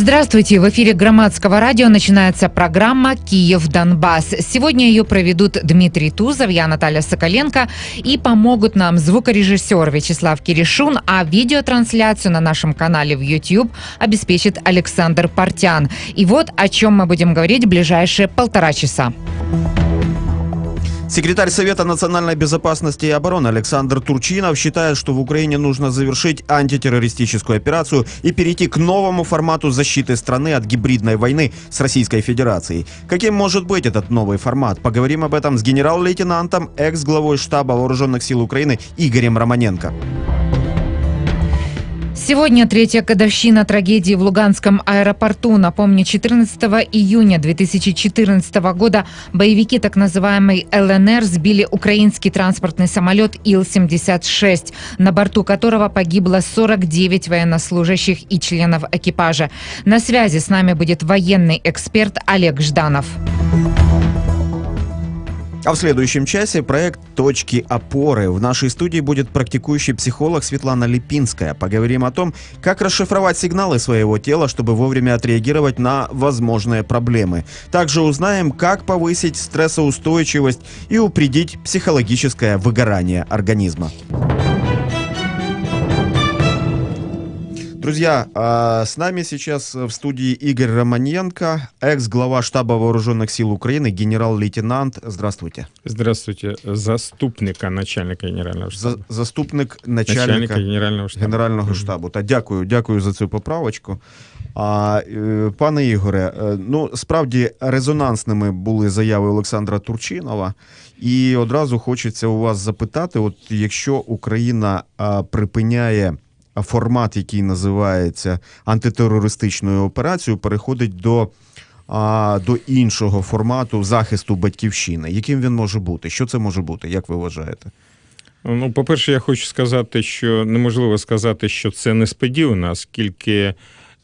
Здравствуйте! В эфире Громадского радио начинается программа «Киев-Донбасс». Сегодня ее проведут Дмитрий Тузов, я Наталья Соколенко и помогут нам звукорежиссер Вячеслав Киришун, а видеотрансляцию на нашем канале в YouTube обеспечит Александр Портян. И вот о чем мы будем говорить в ближайшие полтора часа. Секретарь Совета национальной безопасности и обороны Александр Турчинов считает, что в Украине нужно завершить антитеррористическую операцию и перейти к новому формату защиты страны от гибридной войны с Российской Федерацией. Каким может быть этот новый формат? Поговорим об этом с генерал-лейтенантом, экс-главой штаба вооруженных сил Украины Игорем Романенко. Сегодня третья годовщина трагедии в Луганском аэропорту. Напомню, 14 июня 2014 года боевики так называемой ЛНР сбили украинский транспортный самолет Ил-76, на борту которого погибло 49 военнослужащих и членов экипажа. На связи с нами будет военный эксперт Олег Жданов. А в следующем часе проект «Точки опоры». В нашей студии будет практикующий психолог Светлана Липинская. Поговорим о том, как расшифровать сигналы своего тела, чтобы вовремя отреагировать на возможные проблемы. Также узнаем, как повысить стрессоустойчивость и упредить психологическое выгорание организма. Друзья, а, с нами сейчас в студии Игорь Романенко, экс-глава штаба вооруженных сил Украины, генерал-лейтенант. Здравствуйте. Здравствуйте. Заступника начальника генерального За, штабу. заступник начальника, Начальника генерального штабу. генерального штабу. Та дякую, дякую за цю поправочку. А, е, пане Ігоре, е, ну справді резонансними були заяви Олександра Турчинова, і одразу хочеться у вас запитати: от якщо Україна а, припиняє формат, який називається антитерористичною операцією, переходить до. До іншого формату захисту батьківщини, яким він може бути? Що це може бути? Як ви вважаєте? Ну, по-перше, я хочу сказати, що неможливо сказати, що це несподівано, оскільки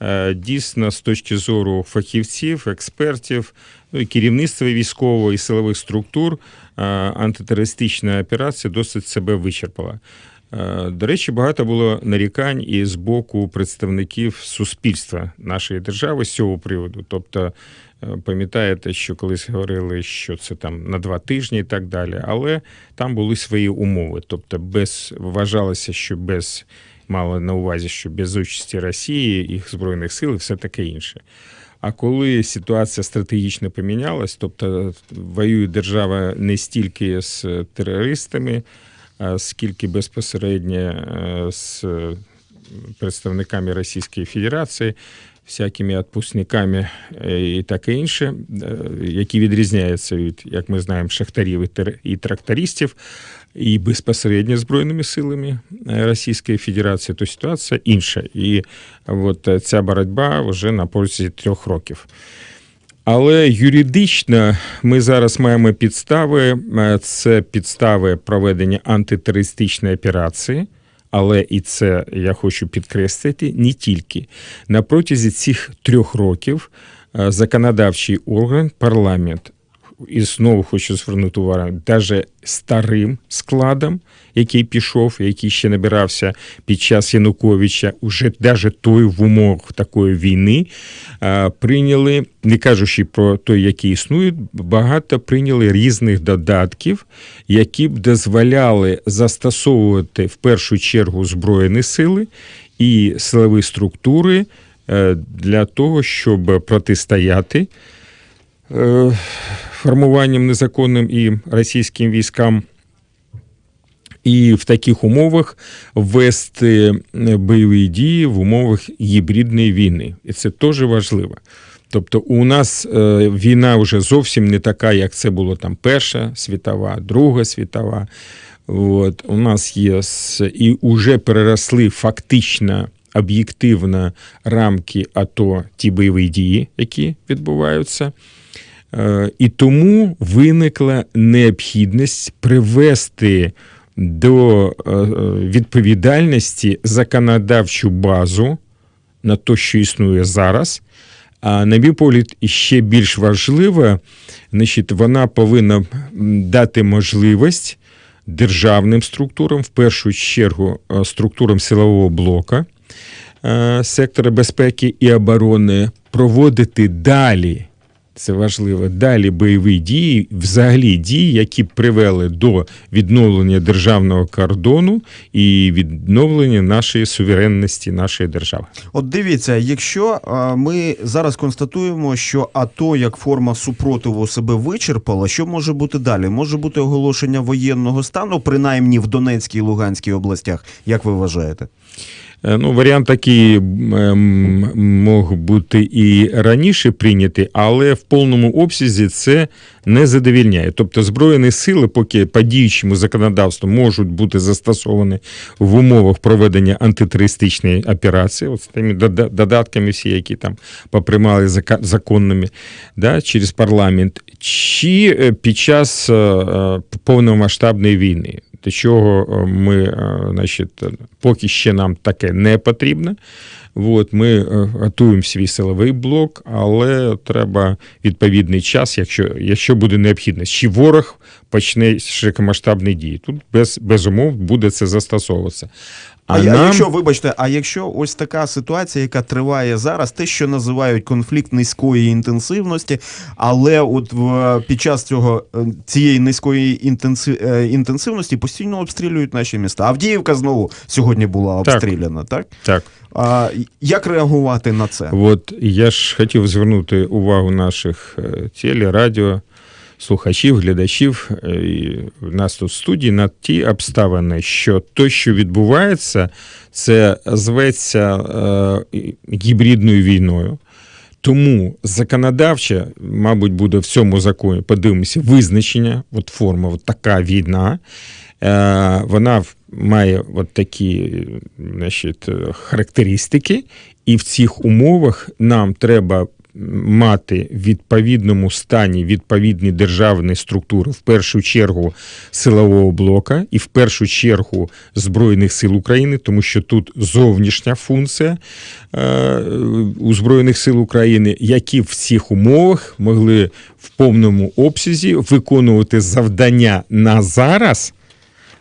е, дійсно з точки зору фахівців, експертів, ну керівництва військового і силових структур е, антитерористична операція досить себе вичерпала. Е, До речі, багато було нарікань і з боку представників суспільства нашої держави з цього приводу. Тобто, е, пам'ятаєте, що колись говорили, що це там на два тижні і так далі, але там були свої умови. Тобто, без вважалося, що без мало на увазі, що без участі Росії, їх збройних сил, і все таке інше. А коли ситуація стратегічно помінялась, тобто воює держава не стільки з терористами, а скільки безпосередньо е, з представниками Російської Федерації, всякими відпускниками е, і таке інше, е, які відрізняються від, як ми знаємо, шахтарів і трактористів, і безпосередньо збройними силами Російської Федерації, то ситуація інша. І от ця боротьба вже на протязі трьох років. Але юридично ми зараз маємо підстави. е, Це підстави проведення антитерористичної операції. Але і це я хочу підкреслити не тільки на протязі цих трьох років е, законодавчий орган, парламент, і знову хочу звернути увагу, навіть старим складом, який пішов, який ще набирався під час Януковича, уже навіть той в умовах такої війни, прийняли, не кажучи про той, який існує, багато прийняли різних додатків, які б дозволяли застосовувати в першу чергу збройні сили і силові структури е, для того, щоб протистояти е, формуванням незаконним і російським військам. І в таких умовах вести е, бойові дії в умовах гібридної війни. І це теж важливо. Тобто, у нас е, війна вже зовсім не така, як це було там Перша світова, Друга світова. От, у нас є і вже переросли фактично об'єктивно рамки АТО ті бойові дії, які відбуваються. Е, І тому виникла необхідність привести до е, е, відповідальності законодавчу базу на те, що існує зараз. А на мій погляд, ще більш важливо, значить, вона повинна дати можливість державним структурам, в першу чергу структурам силового блока, сектора безпеки і оборони проводити далі. Це важливо. Далі бойові дії, взагалі дії, які привели до відновлення державного кордону і відновлення нашої суверенності, нашої держави. От дивіться, якщо ми зараз констатуємо, що АТО як форма супротиву себе вичерпала, що може бути далі? Може бути оголошення воєнного стану, принаймні в Донецькій і Луганській областях, як ви вважаєте? Е, Ну, варіант такий мог бути і раніше прийнятий, але в повному обсязі це не задовільняє. Тобто збройні сили, поки по діючому законодавству можуть бути застосовані в умовах проведення антитерористичної операції, от з тими додатками, всі, які там поприймали законними да, через парламент, чи е, під час е, повномасштабної війни. До чого е, ми, е, значить, поки ще нам таке не потрібно. От, ми е, готуємо свій силовий блок, але треба відповідний час, якщо, якщо буде необхідність. Чи ворог почне широкомасштабні дії? Тут без, без умов буде це застосовуватися. А, а якщо, вибачте, а якщо ось така ситуація, яка триває зараз, те, що називають конфлікт низької інтенсивності, але от в, під час цього е, цієї низької е, інтенсивності постійно обстрілюють наші міста. Авдіївка знову сьогодні була обстріляна, так? Так. А як реагувати на це? От я ж хотів звернути увагу наших е, радіо, слухачів, глядачів е, і нас тут в студії на ті обставини, що то, що відбувається, це зветься е, гібридною війною. Тому законодавче, мабуть, буде в цьому законі, подивимося, визначення, от форма, от така війна. Е, Вона має от такі значить, характеристики, і в цих умовах нам треба мати в відповідному стані відповідні державні структури, в першу чергу силового блока і в першу чергу Збройних сил України, тому що тут зовнішня функція е, у Збройних сил України, які в цих умовах могли в повному обсязі виконувати завдання на зараз.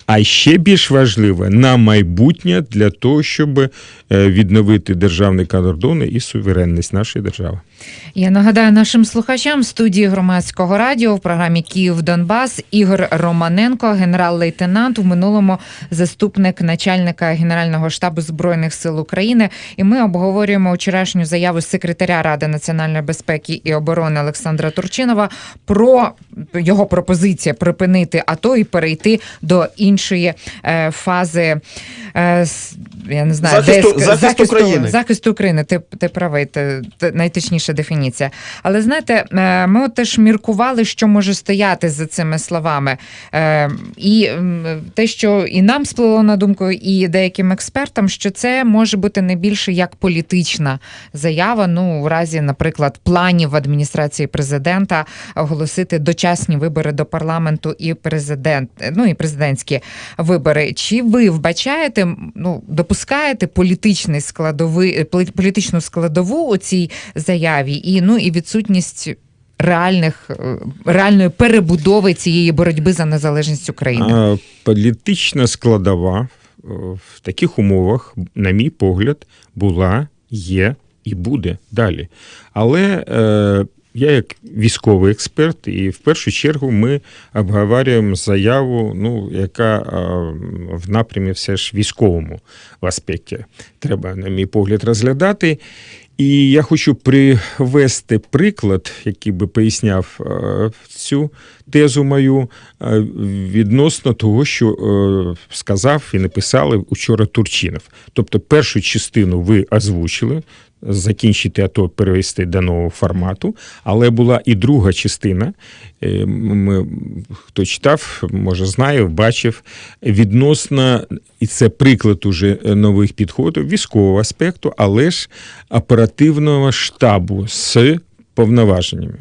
А ще більш важливе на майбутнє для того, щоб е, відновити державний кордон і суверенність нашої держави. Я нагадаю нашим слухачам в студії громадського радіо в програмі Київ Донбас Ігор Романенко, генерал-лейтенант, в минулому заступник начальника Генерального штабу збройних сил України. І ми обговорюємо вчорашню заяву секретаря Ради національної безпеки і оборони Олександра Турчинова про його пропозиція припинити АТО і перейти до іншої е, фази. е, я не знаю, Захисту- де- захист України. захисту України. Ти, ти правий, ти, ти найточніша дефініція. Але знаєте, е, ми от теж міркували, що може стояти за цими словами. Е, І те, що і нам сплило на думку, і деяким експертам, що це може бути не більше як політична заява. Ну, у разі, наприклад, планів адміністрації президента оголосити дочасні вибори до парламенту і президент, ну і президентські вибори. Чи ви вбачаєте, ну допускаєте політичний складовий е, політичну складову у цій заяві, і ну і відсутність реальних е, реальної перебудови цієї боротьби за незалежність України? Політична складова е, в таких умовах, на мій погляд, була, є і буде далі. Але е, я як військовий експерт, і в першу чергу ми обговорюємо заяву, ну, яка е, в напрямі все ж військовому в аспекті треба, на мій погляд, розглядати. І я хочу привести приклад, який би поясняв е, цю тезу мою е, відносно того, що е, сказав і написали вчора Турчинов. Тобто, першу частину ви озвучили. Закінчити АТО, перевести до нового формату, але була і друга частина. Е, Ми, хто читав, може знає, бачив відносно, і це приклад уже нових підходів військового аспекту, але ж оперативного штабу з повноваженнями.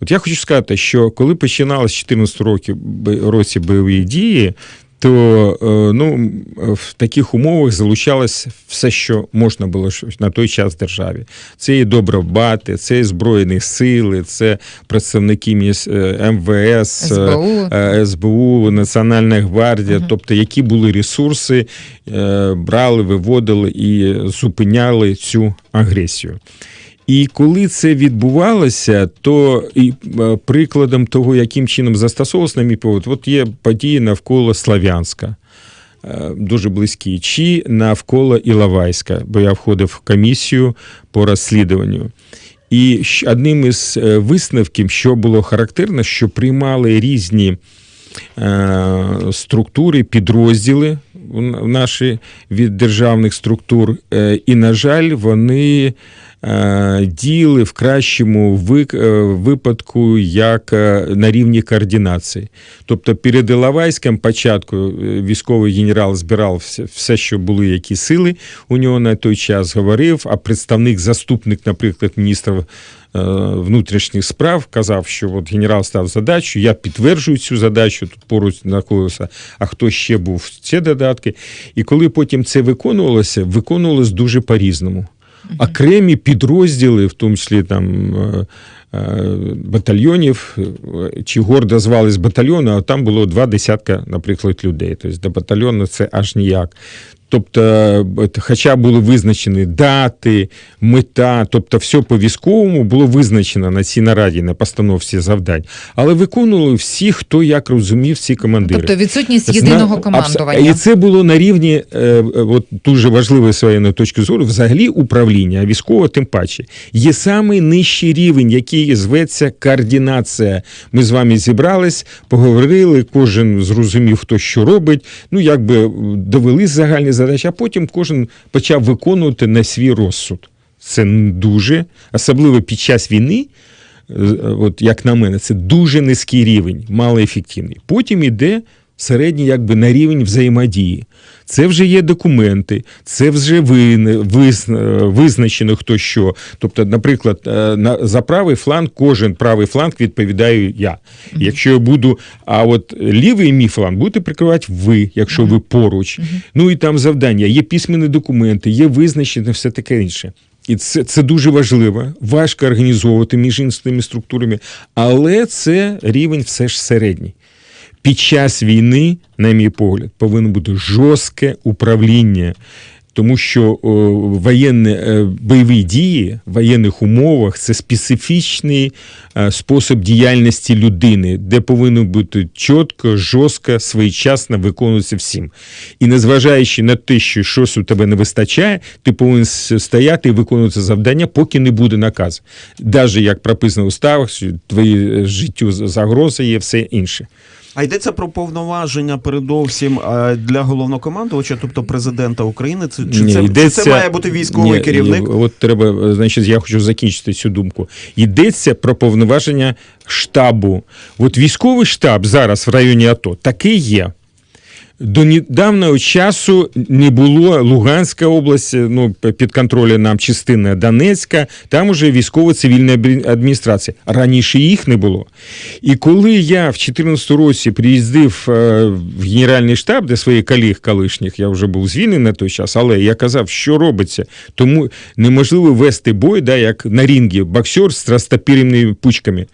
От я хочу сказати, що коли починалися з 14 років році бойові дії, то е, ну, в таких умовах залучалось все, що можна було на той час в державі. Це і добробати, це і Збройні сили, це представники е, МВС, е, СБУ. СБУ, Національна гвардія, тобто які були ресурси, брали, виводили і зупиняли цю агресію. І коли це відбувалося, то і е, прикладом того, яким чином застосовувалося, на мій погляд, от є події навколо Слав'янська. е, Дуже близькі, чи навколо Іловайська, бо я входив в комісію по розслідуванню. І одним із е, висновків, що було характерно, що приймали різні структури, підрозділи наші від державних структур, і, на жаль, вони діяли в кращому е, випадку як е, на рівні координації. Тобто перед Іловайськом початку е, військовий генерал збирав все, що були які сили у нього на той час говорив, а представник, заступник, наприклад, міністра е, внутрішніх справ казав, що от генерал став задачу, я підтверджую цю задачу, тут поруч знаходився, а хто ще був ці додатки. І коли потім це виконувалося, виконувалось дуже по-різному. Окремі підрозділи, в тому числі там е, батальйонів, е, чи гордо звались батальйони, а там було два десятка, наприклад, людей. Тобто до батальйону це аж ніяк. Тобто, е, хоча були визначені дати, мета, тобто все по військовому було визначено на цій нараді, на постановці завдань, але виконували всі, хто як розумів, ці командири. Тобто відсутність єдиного командування. І це було на рівні, е, е, от дуже важливо з воєнної точки зору, взагалі управління, а військово тим паче. Є самий нижчий рівень, який зветься координація. Ми з вами зібрались, поговорили, кожен зрозумів, хто що робить. Ну, якби довели загальні задачі, а потім кожен почав виконувати на свій розсуд. Це дуже, особливо під час війни. е, От як на мене, це дуже низький рівень, малоефективний. Потім іде середній, якби на рівень взаємодії. Це вже є документи, це вже визначено хто що. Тобто, наприклад, е, на за правий фланг, кожен правий фланг відповідаю я. Якщо я буду, а от лівий мій фланг будете прикривати ви, якщо ви поруч. Ну і там завдання, є письмені документи, є визначення, все таке інше. І це, це дуже важливо, важко організовувати між іншими структурами, але це рівень все ж середній. Під час війни, на мій погляд, повинно бути жорстке управління, тому що о, воєнні е, бойові дії в воєнних умовах це специфічний е, спосіб діяльності людини, де повинно бути чітко, жорстко, своєчасно виконуватися всім. І незважаючи на те, що щось у тебе не вистачає, ти повинен стояти і виконувати завдання, поки не буде наказу. Навіть як прописано в уставах, що твоє е, життю загроза є все інше. А йдеться про повноваження передовсім е, для головнокомандувача, тобто президента України. Це чи, Ні, це, йдеться- це має бути військовий Ні, керівник? Ні, От треба, значить, я хочу закінчити цю думку. Йдеться про повноваження штабу. От військовий штаб зараз в районі АТО такий є. До недавнього часу не було Луганська область, ну під контролем нам частина Донецька, там уже військово-цивільна адміністрація. Раніше їх не було. І коли я в 2014 році приїздив е, в Генеральний штаб, де своїх колег колишніх, я вже був звільнений на той час, але я казав, що робиться. Тому неможливо вести бой, да, як на рінгі, боксер з розтопіреними пучками.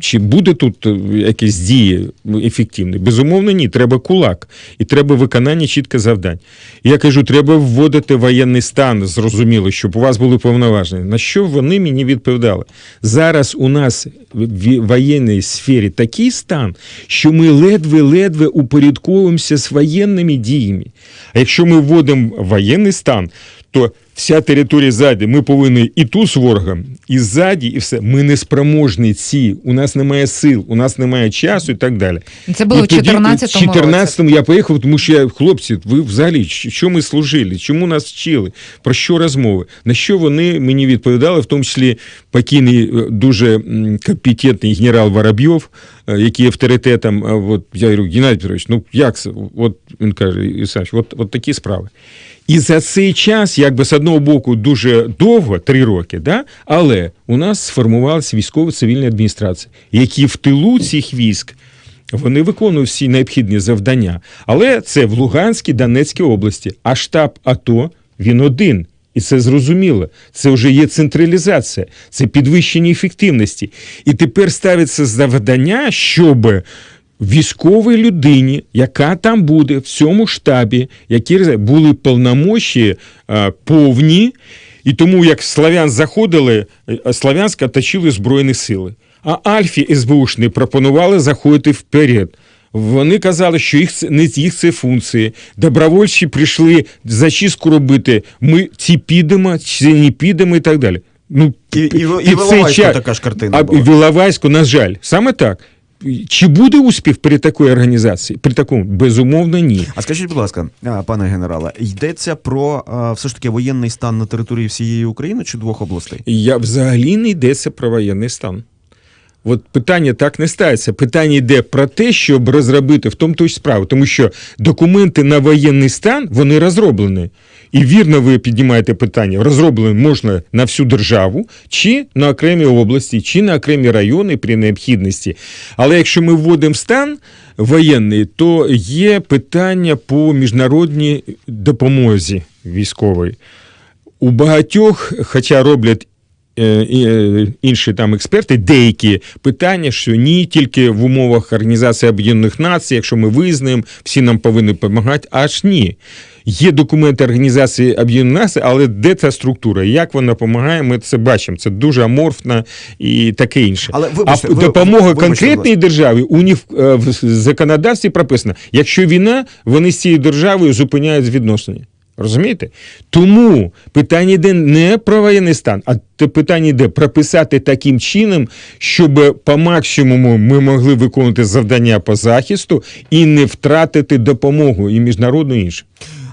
Чи буде тут е, якісь дії ефективні? Безумовно, ні. Треба кулак. І треба виконання чітко завдань. Я кажу, треба вводити воєнний стан, зрозуміло, щоб у вас були повноваження. На що вони мені відповідали? Зараз у нас в воєнній сфері такий стан, що ми ледве-ледве упорядковуємося з воєнними діями. А якщо ми вводимо воєнний стан, то вся територія ззаді, ми повинні і ту з ворогом, і ззаді, і все. Ми не спроможні ці, у нас немає сил, у нас немає часу і так далі. Це було в 14-му в 14-му я поїхав, тому що я, хлопці, ви взагалі, що ми служили, чому нас вчили, про що розмови? На що вони мені відповідали, в тому числі покійний е, дуже компетентний генерал Воробйов, е, який авторитетом. е, От, я говорю, Геннадій Петрович, ну як це? От він каже, Ісач, от, от такі справи. І за цей час, якби з одного боку, дуже довго, три роки, да? але у нас сформувалася військово-цивільна адміністрація, які в тилу цих військ Вони виконують всі необхідні завдання. Але це в Луганській, Донецькій області. А штаб АТО він один. І це зрозуміло. Це вже є централізація, це підвищення ефективності. І тепер ставиться завдання, щоб військовій людині, яка там буде в цьому штабі, які були повномочі е, повні. І тому, як славян заходили, е, Славянськ оточили Збройні сили. А Альфі СБУшні пропонували заходити вперед. Вони казали, що їх це не їх це функції. Добровольці прийшли зачистку робити. Ми ці підемо, ці не підемо і так далі. Ну, І, і, і, під в цей Іловайську час- така ж картина а була. в Іловайську, на жаль, саме так. Чи буде успіх при такій організації? При такому безумовно ні. А скажіть, будь ласка, пане генерале, йдеться про все ж таки воєнний стан на території всієї України чи двох областей? Я взагалі не йдеться про воєнний стан. От питання так не ставиться. Питання йде про те, щоб розробити в тому то й справу, тому що документи на воєнний стан вони розроблені. І вірно, ви піднімаєте питання: розроблені можна на всю державу, чи на окремі області, чи на окремі райони при необхідності. Але якщо ми вводимо стан воєнний, то є питання по міжнародній допомозі військовій. У багатьох, хоча роблять інші там експерти, деякі питання, що ні, тільки в умовах Організації Об'єднаних Націй, якщо ми визнаємо, всі нам повинні допомагати, аж ні. Є документи Організації Об'єднаних Націй, але де ця структура? Як вона допомагає, ми це бачимо. Це дуже аморфно і таке інше. Але вибачте, а ви- допомога вибачте, конкретній державі у них е, в законодавстві прописано: якщо війна, вони з цією державою зупиняють відносини. Розумієте? Тому питання йде не про воєнний стан, а питання йде прописати таким чином, щоб по максимуму ми могли виконувати завдання по захисту і не втратити допомогу і міжнародну іншу.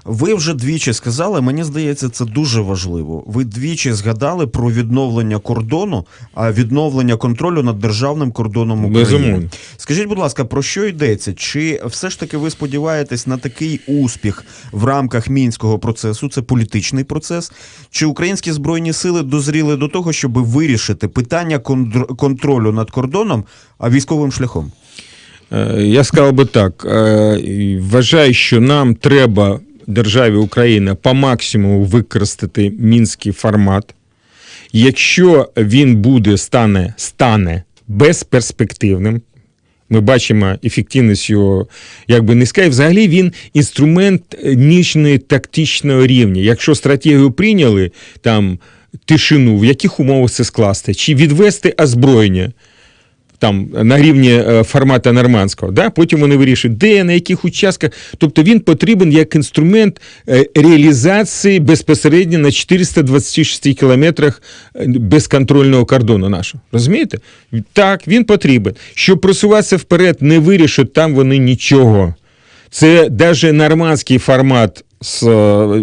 Ви вже двічі сказали, мені здається, це дуже важливо. Ви двічі згадали про відновлення кордону, а відновлення контролю над державним кордоном України. Безумовно. Скажіть, будь ласка, про що йдеться? Чи все ж таки ви сподіваєтесь на такий успіх в рамках мінського процесу? Це політичний процес? Чи українські збройні сили дозріли до того, щоб вирішити питання контролю над кордоном, а військовим шляхом? Е, Я сказав би так: е, вважаю, що нам треба державі Україна по максимуму використати мінський формат. Якщо він буде стане, стане безперспективним, ми бачимо ефективність його якби низька, і взагалі він інструмент нічної тактичного рівня. Якщо стратегію прийняли там тишину, в яких умовах це скласти, чи відвести озброєння там на рівні е, формату нормандського, да? потім вони вирішують, де, на яких участках. Тобто він потрібен як інструмент е, реалізації безпосередньо на 426 кілометрах е, безконтрольного кордону нашого. Розумієте? Так, він потрібен. Щоб просуватися вперед, не вирішить там вони нічого. Це навіть нормандський формат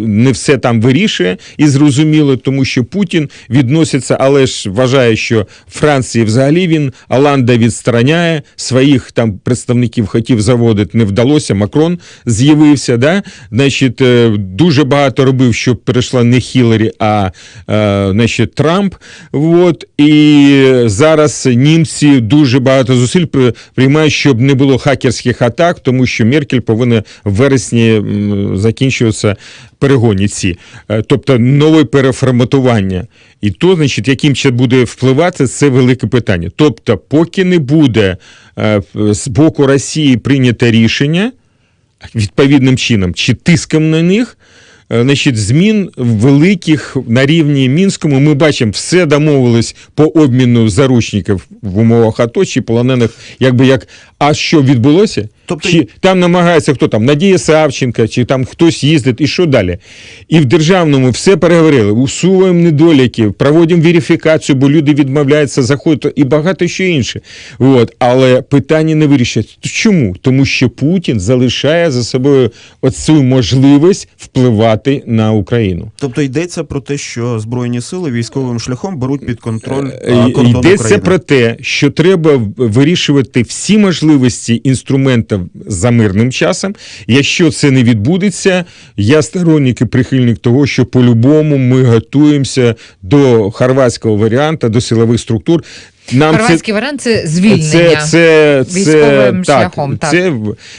не все там вирішує і зрозуміло, тому що Путін відноситься, але ж вважає, що Франції взагалі він Оланда відстраняє своїх там представників хотів заводити, не вдалося. Макрон з'явився. Да? Значить, е, дуже багато робив, щоб перейшла не Хіларі, а е, значить, Трамп. От, і зараз німці дуже багато зусиль приймають, щоб не було хакерських атак, тому що Меркель повинна в вересні м, закінчуватися перегоні ці, Е, тобто нове переформатування. І то, значить, яким чином буде впливати, це велике питання. Тобто, поки не буде е, з боку Росії прийнято рішення відповідним чином, чи тиском на них. е, Значить, змін великих на рівні мінському ми бачимо, все домовились по обміну заручників в умовах АТО чи полонених, якби як. А що відбулося? Тобто- Чи там намагається хто там, Надія Савченка, чи там хтось їздить, і що далі? І в державному все переговорили, усуваємо недоліки, проводимо верифікацію, бо люди відмовляються заходити і багато що інше. От. Але питання не вирішать. Чому? Тому що Путін залишає за собою оцю можливість впливати на Україну. Тобто йдеться про те, що збройні сили військовим шляхом беруть під контроль а, Е, кордон Йдеться України. про те, що треба вирішувати всі можливості інструмента просто за мирним часом. Якщо це не відбудеться, я сторонник і прихильник того, що по-любому ми готуємося до хорватського варіанту, до силових структур. Нам Хорватський варіант це звільнення. це, це, це, військовим так, шляхом, так. Це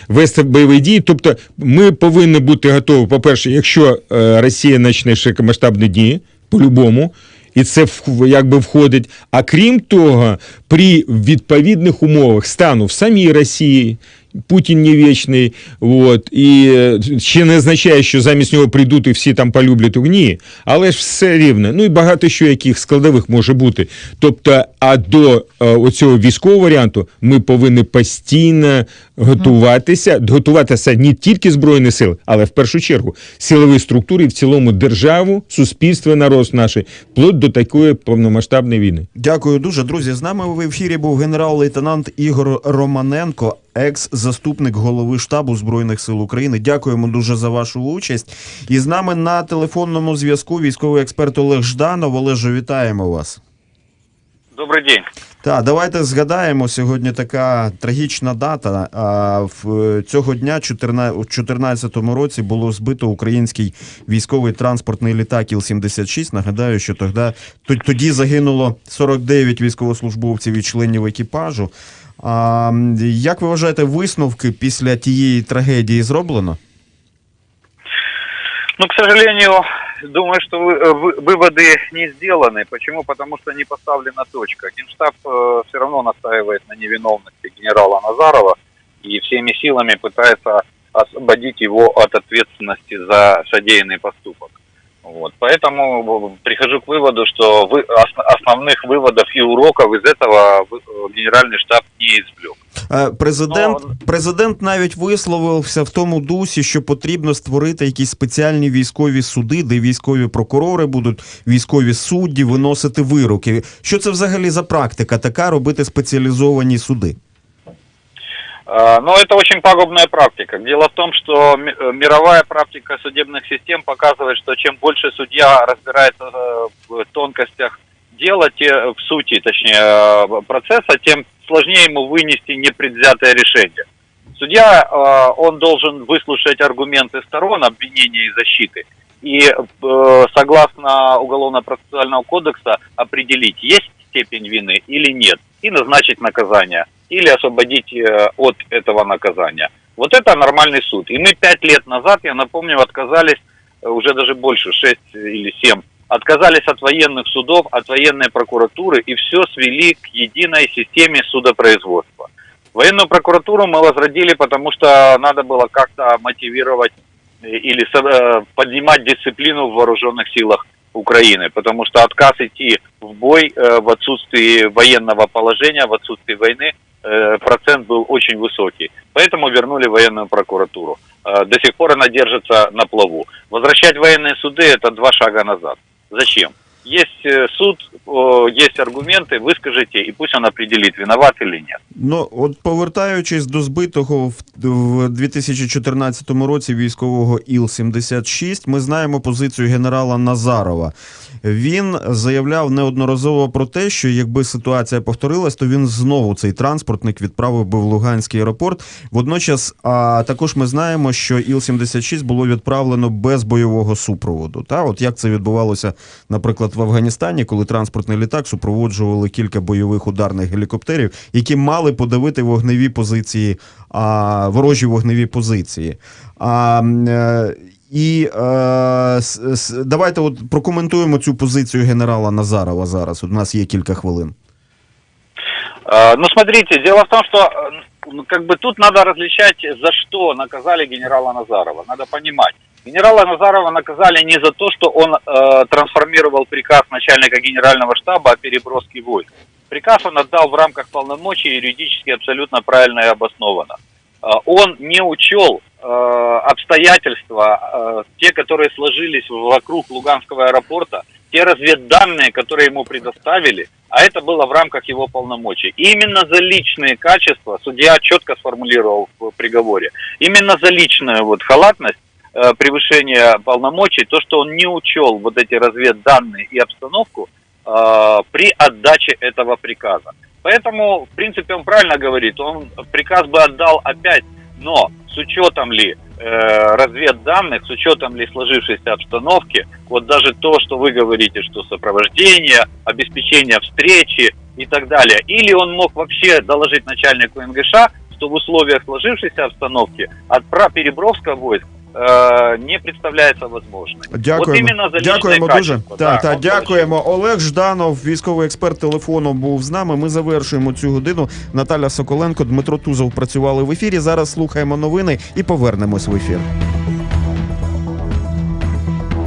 вести бойові дії. Тобто, ми повинні бути готові, по-перше, якщо е, Росія почне широкомасштабні дії, по-любому. І це якби входить. А крім того, при відповідних умовах стану в самій Росії, Путін не вічний, от, і ще не означає, що замість нього прийдуть і всі там полюблять ні. Але ж все рівно. Ну і багато що яких складових може бути. Тобто, а до е, оцього військового варіанту ми повинні постійно готуватися, готуватися не тільки збройні сили, але в першу чергу силові структури в цілому державу, суспільство, народ наш, вплоть до такої повномасштабної війни. Дякую дуже, друзі. З нами в ефірі був генерал-лейтенант Ігор Романенко, екс-заступник голови штабу збройних сил України. Дякуємо дуже за вашу участь. І з нами на телефонному зв'язку військовий експерт Олег Жданов. Олеже, вітаємо вас. Добрый день. Так, давайте згадаємо сьогодні така трагічна дата. А в цього дня, 14 у 2014 році, було збито український військовий транспортний літак Іл-76. Нагадаю, що тоді, тоді загинуло 49 військовослужбовців і членів екіпажу. А, м, як ви вважаєте, висновки після тієї трагедії зроблено? Ну, к сожалению, думаю, что вы- э, вы- выводы не сделаны. Почему? Потому что не поставлена точка. Генштаб все равно настаивает на невиновности генерала Назарова и всеми силами пытается освободить его от ответственности за содеянный поступок. Вот. Поэтому э, прихожу к выводу, что вы, ос- основных выводов и уроков из этого вы- э, генеральный штаб не извлек. Е, Президент, Ну, президент навіть висловився в тому дусі, що потрібно створити якісь спеціальні військові суди, де військові прокурори будуть, військові судді виносити вироки. Що це взагалі за практика така робити спеціалізовані суди? А, Но это очень пагубная практика. Дело в том, что э, мировая практика судебных систем показывает, что чем больше судья разбирается э, в тонкостях дела, те, э, в сути, точнее, процесса, тем сложнее ему вынести непредвзятое решение. Судья, он должен выслушать аргументы сторон обвинения и защиты и, согласно Уголовно-процессуального кодекса, определить, есть степень вины или нет, и назначить наказание, или освободить э, от этого наказания. Вот это нормальный суд. И мы пять лет назад, я напомню, отказались, э, уже даже больше, шесть или семь, отказались от военных судов, от военной прокуратуры и все свели к единой системе судопроизводства. Военную прокуратуру мы возродили, потому что надо было как-то мотивировать э, или поднимать дисциплину в вооруженных силах Украины, потому что отказ идти в бой в отсутствии военного положения, в отсутствии войны, процент был очень высокий. Поэтому вернули военную прокуратуру. Э, До сих пор она держится на плаву. Возвращать военные суды – это два шага назад. Зачем? Есть э, суд, о, есть аргументы, выскажите, и пусть он определит, виноват или нет. Ну, от повертаючись до збитого в, в 2014 році військового Іл-76, ми знаємо позицію генерала Назарова. Він заявляв неодноразово про те, що якби ситуація повторилась, то він знову цей транспортник відправив би в Луганський аеропорт. Водночас, а також ми знаємо, що Іл-76 було відправлено без бойового супроводу. Та от як це відбувалося, наприклад, в Афганістані, коли транспортний літак супроводжували кілька бойових ударних гелікоптерів, які мали подавити вогневі позиції, а, ворожі вогневі позиції. А, м, е, і е, с- с- давайте от прокоментуємо цю позицію генерала Назарова зараз. У нас є кілька хвилин. А, Ну, смотрите, дело в том, что э, ну, как бы тут надо различать, за что наказали генерала Назарова. Надо понимать. Генерала Назарова наказали не за то, что он э, трансформировал приказ начальника генерального штаба о переброске войск. Приказ он отдал в рамках полномочий юридически абсолютно правильно и обоснованно. Э, он не учел э, обстоятельства, э, те, которые сложились вокруг Луганского аэропорта, те разведданные, которые ему предоставили, а это было в рамках его полномочий. Именно за личные качества судья четко сформулировал в приговоре. Именно за личную вот халатность, э, превышение полномочий, то, что он не учел вот эти разведданные и обстановку при отдаче этого приказа. Поэтому, в принципе, он правильно говорит, он приказ бы отдал опять Но с учетом ли э, разведданных, с учетом ли сложившейся обстановки, вот даже то, что вы говорите, что сопровождение, обеспечение встречи и так далее, или он мог вообще доложить начальнику МГШ, что в условиях сложившейся обстановки отправ перебровка войск э, не представляється. Вот Дякуємо. От за Дякуємо дуже. качество, да, та дякуємо. Олег Жданов, військовий експерт телефону, був з нами. Ми завершуємо цю годину. Наталя Соколенко, Дмитро Тузов працювали в ефірі. Зараз слухаємо новини і повернемось в ефір.